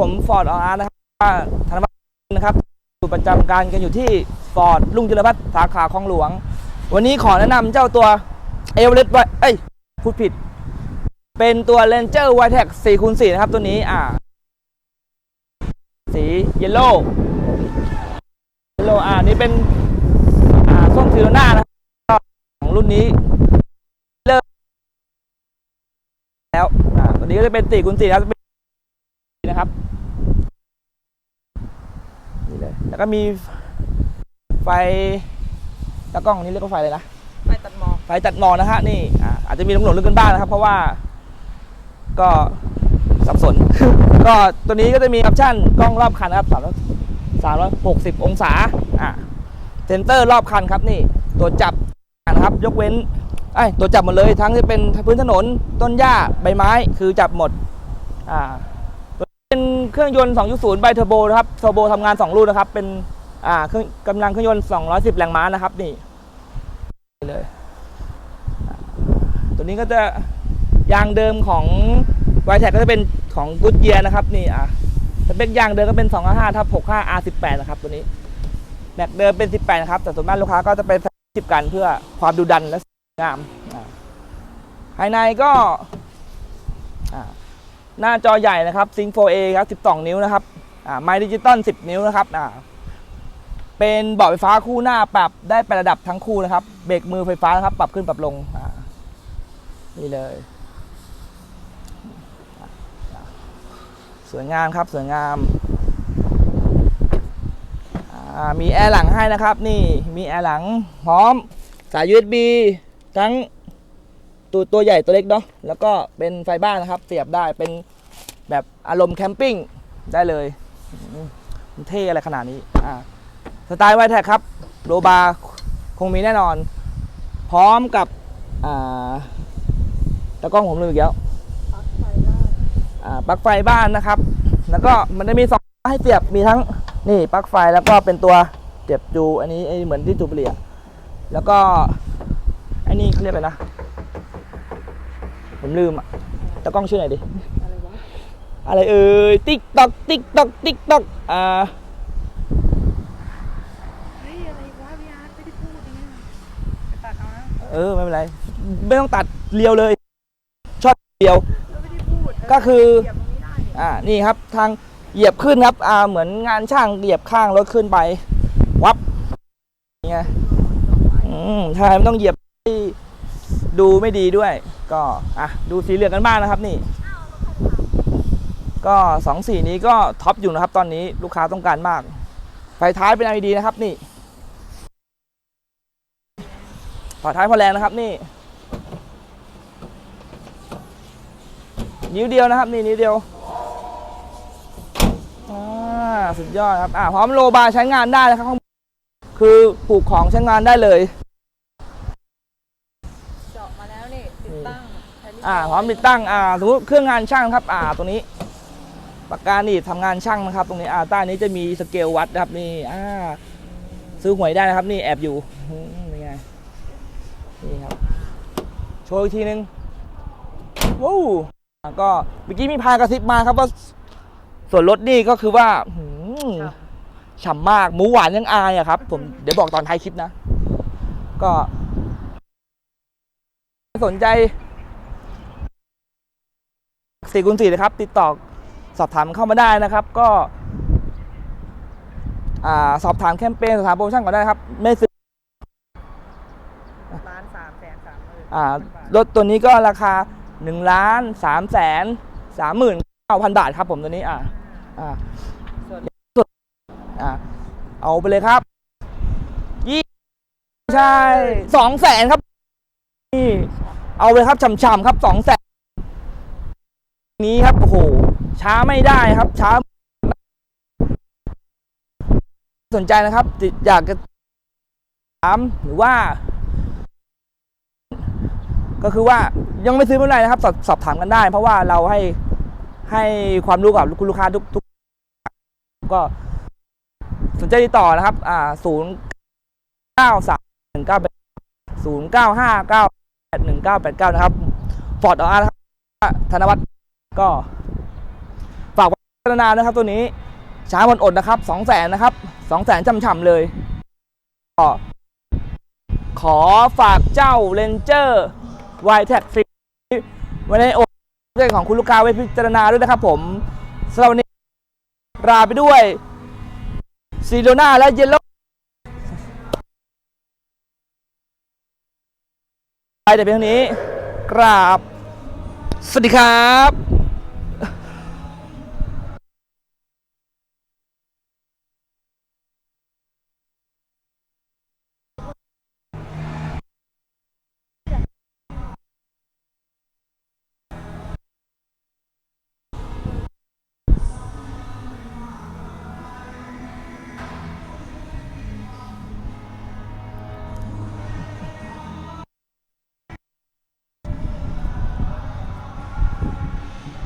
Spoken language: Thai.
ผมฟอร์ดออาร์นะครับว่าธนวัฒน์นะครับอยู่ประจำการกันอยู่ที่ฟอร์ดลุงจุลพัฒน์สาขาคลองหลวง วันนี้ขอแนะนำเจ้าตัวเอเวอเรสต์ไวเอ้ยพูดผิด เป็นตัว Ranger w i t e c 4คูณ4นะครับตัวนี้อ่า สีเยลโล่เยลโล่อ่านี่เป็นอ่าส้มซิโรน่านะครับของรุ่นนี้เริ่มแล้วอ่าตัวนี้ก็จะเป็น4คูณ4นะครับ นนะครับนี่เลยแล้วก็มีไฟตะกล้องนี้เรียกว่าไฟอะไรนะไฟตัดหมอกไฟตัดหมอกนะฮะนี่อ่าอาจจะมีหลงหลงๆลึกกันบ้างนะครับ เพราะว่าก็สับสน ก็ตัวนี้ก็จะมีออปชั่นกล้องรอบคันนะครับสามร้อยสามร้อยหกสิบองศาอ่าเซนเตอร์รอบคันครับนี่ตัวจับนะครับ ยกเว้นไอ้ยตัวจับหมดเลยทั้งที่เป็นพื้นถนนต้นหญ้าใบไม้คือจับหมดอ่าตัวนี้ เครื่องยนต์ 2.0 ไบเทอร์โบนะครับเทอร์โบทำงาน 2 ลูกนะครับ เป็นอ่าเครื่องกำลังเครื่องยนต์ 210 แรงม้านะครับ นี่เลยตัวนี้ก็จะยางเดิมของไวแท็กก็จะเป็นของกุ d เยียนะครับ นี่อะสเปคยางเดิมก็เป็น 255ทับ65 R18 นะครับ ตัวนี้แม็กเดิมเป็น 18 นะครับ แต่ส่วนมากลูกค้าก็จะเป็น10กันเพื่อความดูดันและสวยงามภายในก็ หน้าจอใหญ่นะครับ Sync 4A ครับ 12 นิ้วนะครับไมดิจิตอล 10 นิ้วนะครับเป็นเบาะไฟฟ้าคู่หน้าปรับได้ไประดับทั้งคู่นะครับเบรกมือไฟฟ้านะครับ ปรับขึ้นปรับลงนี่เลย สวยงามครับสวยงามมีแอร์หลังให้นะครับ นี่มีแอร์หลังพร้อมสาย USB ทั้ง ตัวตัวใหญ่ตัวเล็กเนาะแล้วก็เป็นไฟบ้านนะครับ เสียบได้เป็นแบบอารมณ์แคมปิ้งได้เลยเท่อะไรขนาดนี้อ่าสไตล์ไวแท็กครับโรบาร์คงมีแน่นอน พร้อมกับอ่าตะกล้องผมลืมอีกแล้วปลั๊กไฟล่างอ่าปลั๊กไฟบ้านนะครับ แล้วก็มันจะมีสองให้เสียบมีทั้งนี่ปลั๊กไฟแล้วก็เป็นตัวเสียบจูอันนี้ไอเหมือนที่จูบบุหรี่อะแล้วก็ไอ้นี่เขาเรียกอะไรนะ ผมลืมอะตะกล้องช่วยหน่อยดิอะไรวะอะไรเอ่ย ติ๊กตอก ติ๊กตอก ติ๊กตอก อ่า เฮ้ยอะไรวะพี่อาร์ตไม่ได้พูดอย่างนี้ไปตัดเอานะเออ ไม่เป็นไร ไม่ต้องตัดเรียวเลยช็อตเดียว เราไม่ได้พูดก็คือ เหยียบตรงนี้ได้เนี่ยอ่า นี่ครับ ทางเหยียบขึ้นครับ อ่า เหมือนงานช่างเหยียบข้างรถขึ้นไป วับนี่ไง อืมใช่ไม่ต้องเหยียบให้ดูไม่ดีด้วย ก็อะดูสีเหลืองกันบ้างนะครับนี่ ก็สองสีนี้ก็ท็อปอยู่นะครับตอนนี้ลูกค้าต้องการมาก ไฟท้ายเป็น LED นะครับนี่ฝาท้ายพอแรงนะครับนี่ นิ้วเดียวนะครับนี่นิ้วเดียวอ่าสุดยอดครับอ่าพร้อมโลบาร์ใช้งานได้นะครับ คือปลูกของใช้งานได้เลย เจาะมาแล้วนี่ติดตั้งใช้ลิ้น อ่าพร้อมติดตั้งอ่าสมมติเครื่องงานช่างครับอ่าตรงนี้ปากกานี่ทำงานช่างนะครับ ตรงนี้อ่าใต้นี้จะมีสเกลวัดนะครับนี่อ่าซื้อหวยได้นะครับ นี่แอบอยู่อืมเป็นไงนี่ครับโชว์อีกทีนึงว้าวอ่าก็เมื่อกี้มีพายกระซิบมาครับว่าส่วนลดนี่ก็คือว่าหืมครับฉ่ำมากหมูหวานยังอายอะครับ ผมเดี๋ยวบอกตอนท้ายคลิปนะ ก็ สนใจ สี่คูณสี่นะครับ ติดต่อสอบถามเข้ามาได้นะครับ ก็อ่าสอบถามแคมเปญสอบถามโปรโมชั่นก่อนได้ครับ ไม่ซื้อล้านสามแสนสามหมื่นอ่ารถตัวนี้ก็ราคา1ล้าน3แสน3หมื่น9พันบาทครับผมตัวนี้อ่าอ่าส่วนอ่าเอาไปเลยครับยี่ใช่สองแสนครับนี่เอาไปครับฉ่ำๆครับสองแสน นี้ครับโอ้โหช้าไม่ได้ครับ ช้า สนใจนะครับอยากจะถามหรือว่า ก็คือว่ายังไม่ซื้อไม่เป็นไรนะครับ สอบสอบถามกันได้ เพราะว่าเราให้ให้ความรู้กับคุณลูกค้าทุกทุกก็สนใจติดต่อนะครับ อ่าศูนย์เก้าสามหนึ่งเก้าแปดศูนย์เก้าห้าเก้าแปดหนึ่งเก้าแปดเก้านะครับฟอร์ดอาร์นะครับธนวัฒน์ ก็ฝากไว้จารณานะครับตัวนี้ช้าบนอดนะครับสองแสนนะครับสองแสนจำๆเลยก็ขอฝากเจ้าเ a นเจอร์ไวแท็กฟรีไว้ในอดเรื่องของคุณลูกค้าไว้พิจารณาด้วยนะครับผมสำหรับวันนี้ลาไปด้วยซีโรนาและเยลโล่ไปแต่เพียงเท่านี้กราบ สวัสดีครับ